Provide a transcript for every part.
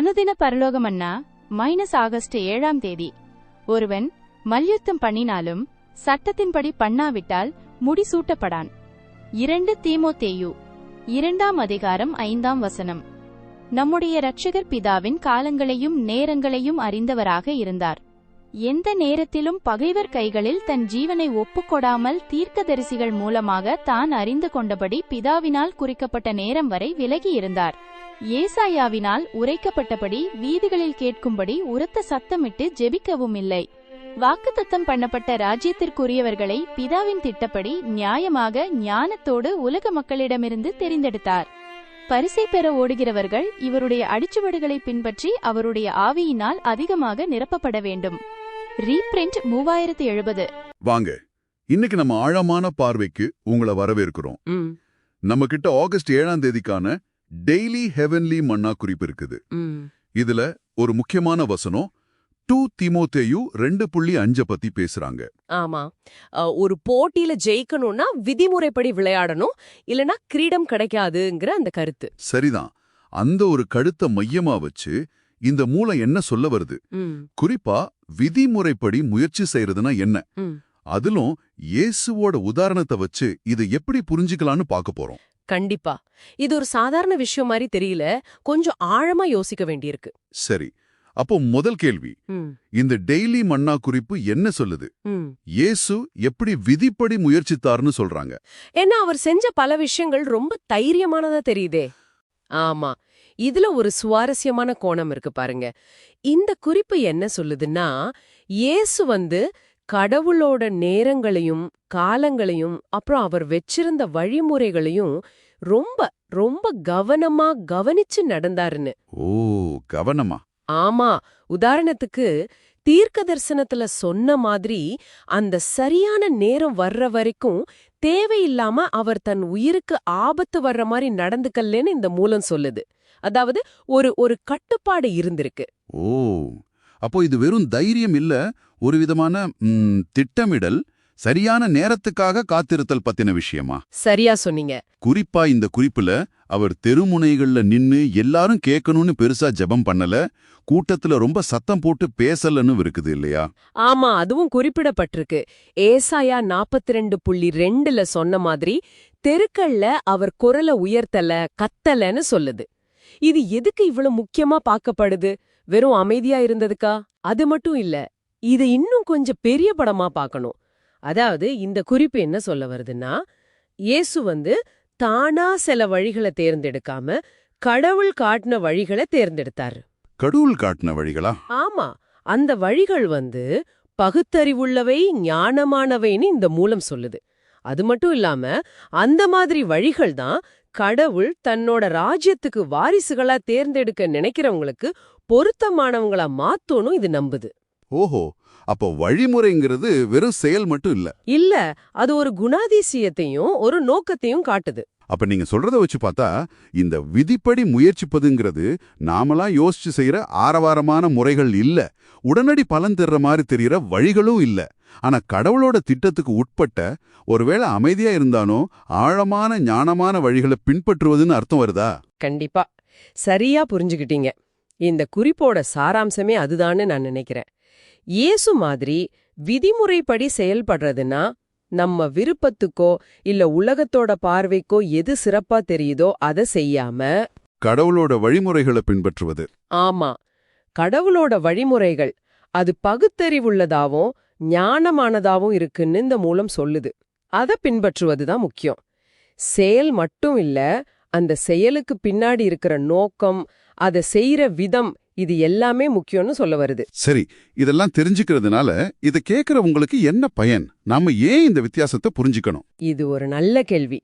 அனுதின பரலோகமன்னா minus August ஏழாம் தேதி. ஒருவன் மல்யுத்தம் பண்ணினாலும் சட்டத்தின்படி பண்ணாவிட்டால் முடிசூட்டப்படான். இரண்டு தீமோத்தேயு இரண்டாம் அதிகாரம் ஐந்தாம் வசனம். நம்முடைய இரட்சகர் பிதாவின் காலங்களையும் நேரங்களையும் அறிந்தவராக இருந்தார். எந்த நேரத்திலும் பகைவர் கைகளில் தன் ஜீவனை ஒப்புக்கொடாமல் தீர்க்கதரிசிகள் மூலமாக தான் அறிந்து கொண்டபடி பிதாவினால் குறிக்கப்பட்ட நேரம் வரை விலகி இருந்தார் ஏசாயாவினால் உரைக்கப்பட்டபடி வீதிகளில் கேட்கும்படி உரத்த சத்தமிட்டு ஜெபிக்கவும் இல்லை வாக்குத்தத்தம் பண்ணப்பட்ட ராஜ்யத்திற்குரியவர்களை பிதாவின் திட்டப்படி நியாயமாக ஞானத்தோடு உலக மக்களிடமிருந்து தெரிந்தெடுத்தார். பரிசை பெற ஓடுகிறவர்கள் இவருடைய அடிச்சுவடுகளை பின்பற்றி அவருடைய ஆவியினால் அதிகமாக நிரப்பப்பட வேண்டும். ரீப்ரிண்ட் மூவாயிரத்து எழுபது. வாங்க இன்னைக்கு நம்ம ஆழமான பார்வைக்கு உங்களை வரவேற்கிறோம். நம்ம கிட்ட ஆகஸ்ட் ஏழாம் தேதிக்கான டெய்லி ஹெவன்லி மன்னா குறிப்பு இருக்குது. இதுல ஒரு முக்கியமான வசனம் டூ திமோத்தேயு ரெண்டு புள்ளி அஞ்ச பத்தி பேசுறாங்க. ஆமா. ஒரு போட்டியில ஜெயிக்கணும்னா விதிமுறைப்படி விளையாடணும் இல்லனா கிரீடம் கிடைக்காதுங்கிற அந்த கருத்து. சரிதான். அந்த ஒரு கழுத்தை மையமா வச்சு இந்த மூலம் என்ன சொல்ல வருது? குறிப்பா விதிமுறைப்படி முயற்சி செய்யறதுனா என்ன. அதிலும் இயேசுவோட உதாரணத்தை வச்சு இதை எப்படி புரிஞ்சுக்கலாம்னு பார்க்க போறோம். கண்டிப்பா. இது ஒரு சாதாரண விஷயம் மாதிரி தெரியல. கொஞ்சம் ஆழமா யோசிக்க வேண்டியிருக்கு. சரி. அப்போ முதல் கேள்வி. இந்த டெய்லி மன்னா குறிப்பு என்ன சொல்லுது? இயேசு எப்படி விதிப்படி முயற்சித்தார்னு சொல்றாங்க. ஏன்னா அவர் செஞ்ச பல விஷயங்கள் ரொம்ப தைரியமானதா தெரியுதே. ஆமா. இதுல ஒரு சுவாரஸ்யமான கோணம் இருக்கு பாருங்க. இந்த குறிப்பு என்ன சொல்லுதுன்னா இயேசு வந்து கடவுளோட நேரங்களையும் காலங்களையும் அப்புறம் அவர் வெச்சிருந்த வழிமுறைகளையும் ரொம்ப ரொம்ப கவனமா கவனிச்சு நடந்தாருன்னு. ஓ கவனமா? ஆமா. உதாரணத்துக்கு தீர்க்க தரிசனத்துல சொன்ன மாதிரி அந்த சரியான நேரம் வர்ற வரைக்கும் தேவையில்லாம அவர் தன் உயிருக்கு ஆபத்து வர்ற மாதிரி நடந்துக்கலன்னு இந்த மூலம் சொல்லுது. அதாவது ஒரு ஒரு கட்டுப்பாடு இருந்திருக்கு. ஓ! அப்போ இது வெறும் தைரியம் இல்ல ஒரு விதமான திட்டமிடல் சரியான நேரத்துக்காக காத்திருத்தல் பத்தின விஷயமா? சரியா சொன்னீங்க. குறிப்பா இந்த குறிப்புல அவர் தெருமுனைகள்ல நின்னு எல்லாரும் கேட்கணும்னு பெருசா ஜெபம் பண்ணல கூட்டத்துல ரொம்ப சத்தம் போட்டு பேசலன்னு இருக்குது இல்லையா? ஆமா அதுவும் குறிப்பிடப்பட்டிருக்கு. ஏசாயா நாற்பத்தி ரெண்டு புள்ளி ரெண்டுல சொன்ன மாதிரி தெருக்கள்ல அவர் குரலை உயர்த்தல கத்தலன்னு சொல்லுது. இது எதுக்கு இவ்வளவு முக்கியமா பார்க்கப்படுது? வெறும் அமைதியா இருந்ததுக்கா? அது மட்டும் இல்ல இது இன்னும் கொஞ்சம் பெரிய படமா பார்க்கணும். அதாவது இந்த குறிப்பு என்ன சொல்ல வருதுன்னா இயேசு வந்து தானா சில வழிகளை தேர்ந்தெடுக்காம கடவுள் காட்டின வழிகளை தேர்ந்தெடுத்தாரு. கடவுள் காட்டின வழிகளா? ஆமா. அந்த வழிகள் வந்து பகுத்தறிவுள்ளவை ஞானமானவைன்னு இந்த மூலம் சொல்லுது. அது மட்டும் இல்லாம அந்த மாதிரி வழிகள் தான் கடவுள் தன்னோட ராஜ்யத்துக்கு வாரிசுகளா தேர்ந்தெடுக்க நினைக்கிறவங்களுக்கு பொருத்தமானவங்களா மாத்தோனும் இது நம்புது. ஓஹோ. அப்போ வழிமுறைங்கிறது வெறும் செயல் மட்டும் இல்ல. இல்ல அது ஒரு குணாதிசயத்தையும் ஒரு நோக்கத்தையும் காட்டுது. அப்ப நீங்க சொல்றத வச்சு பார்த்தா இந்த விதிப்படி முயற்சிப்பதுங்கிறது நாமளா யோசிச்சு செய்யற ஆரவாரமான முறைகள் இல்ல. உடனடி பலன் தர்ற மாதிரி தெரியற வழிகளும் இல்ல. ஆனா கடவுளோட திட்டத்துக்கு உட்பட்ட ஒருவேளை அமைதியா இருந்தானோ ஆழமான ஞானமான வழிகளை பின்பற்றுவதுன்னு அர்த்தம் வருதா? கண்டிப்பா. சரியா புரிஞ்சுக்கிட்டீங்க. இந்த குறிப்போட சாராம்சமே அதுதான்னு நான் நினைக்கிறேன். இயேசு மாதிரி விதிமுறைப்படி செயல்படுறதுன்னா நம்ம விருப்பத்துக்கோ இல்ல உலகத்தோட பார்வைக்கோ எது சிறப்பா தெரியுதோ அதை செய்யாம கடவுளோட வழிமுறைகளை பின்பற்றுவது. ஆமா. கடவுளோட வழிமுறைகள் அது பகுத்தறிவுள்ளதாவும் ஞானமானதாவும் இருக்குன்னு இந்த மூலம் சொல்லுது. அதை பின்பற்றுவதுதான் முக்கியம். செயல் மட்டும் இல்ல அந்த செயலுக்கு பின்னாடி இருக்கிற நோக்கம் அதை செய்யற விதம் இது எல்லாமே முக்கியம்னு சொல்ல வருது. சரி இதெல்லாம் தெரிஞ்சுக்கிறதுனால இதை கேட்கறவங்களுக்கு என்ன பயன்? நாம ஏன் இந்த வித்தியாசத்தை புரிஞ்சுக்கணும்? இது ஒரு நல்ல கேள்வி.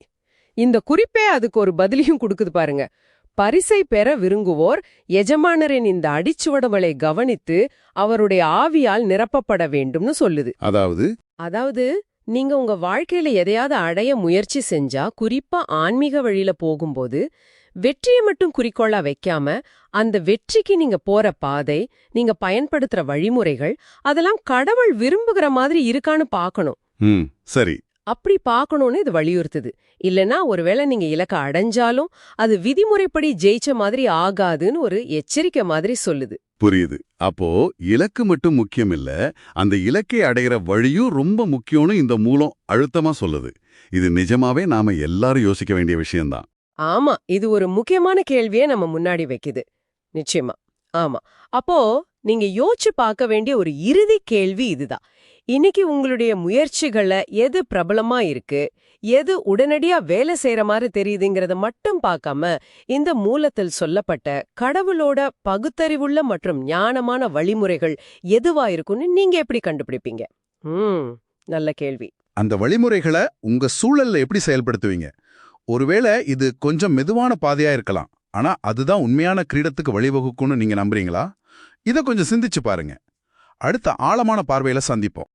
இந்த குறிப்பே அதுக்கு ஒரு பதிலையும் கொடுக்குது பாருங்க. பரிசை பெற விரும்புவோர் எஜமானரின் இந்த அடிச்சுவடுகளை கவனித்து அவருடைய ஆவியால் நிரப்பப்பட வேண்டும்னு சொல்லுது. அதாவது? அதாவது நீங்க உங்க வாழ்க்கையில எதையாவது அடைய முயற்சி செஞ்சா குறிப்பா ஆன்மீக வழியில போகும்போது வெற்றியை மட்டும் குறிக்கோளா வைக்காம அந்த வெற்றிக்கு நீங்க போற பாதை நீங்க பயன்படுத்துற வழிமுறைகள் அதெல்லாம் கடவுள் விரும்புகிற மாதிரி இருக்கான்னு பார்க்கணும். சரி. அப்படி பார்க்கணும்னு இது வலியுறுத்துது. இல்லனா ஒருவேளை நீங்க இலக்க அடைஞ்சாலும் அது விதிமுறைப்படி ஜெயிச்ச மாதிரி ஆகாதுன்னு ஒரு எச்சரிக்கை மாதிரி சொல்லுது. புரியுது. அப்போ இலக்கு மட்டும் முக்கியம் இல்ல அந்த இலக்கை அடையிற வழியும் ரொம்ப முக்கியம்னு இந்த மூலம் அழுத்தமா சொல்லுது. இது நிஜமாவே நாம எல்லாரும் யோசிக்க வேண்டிய விஷயம்தான். ஆமா இது ஒரு முக்கியமான கேள்வியை நம்ம முன்னாடி வைக்குது. நிச்சயமா. ஆமா. அப்போ நீங்க யோசிச்சு பார்க்க வேண்டிய ஒரு இறுதி கேள்வி இதுதான். இன்னைக்கு உங்களுடைய முயற்சிகள்ல எது பிரபலமா இருக்கு? எது உடனடியா வேலை செய்யற மாதிரி தெரியுதுங்கிறத மட்டும் பார்க்காம இந்த மூலத்தில் சொல்லப்பட்ட கடவுளோட பகுத்தறிவுள்ள மற்றும் ஞானமான வழிமுறைகள் எதுவா இருக்கும்னு நீங்க எப்படி கண்டுபிடிப்பீங்க? ம் நல்ல கேள்வி. அந்த வழிமுறைகளை உங்க சூழல்ல எப்படி செயல்படுத்துவீங்க? ஒருவேளை இது கொஞ்சம் மெதுவான பாதையா இருக்கலாம். ஆனா அதுதான் உண்மையான கிரீடத்துக்கு வழிவகுக்கும்னு நீங்க நம்புறீங்களா? இத கொஞ்சம் சிந்திச்சு பாருங்க. அடுத்த ஆழமான பார்வையில சந்திப்போம்.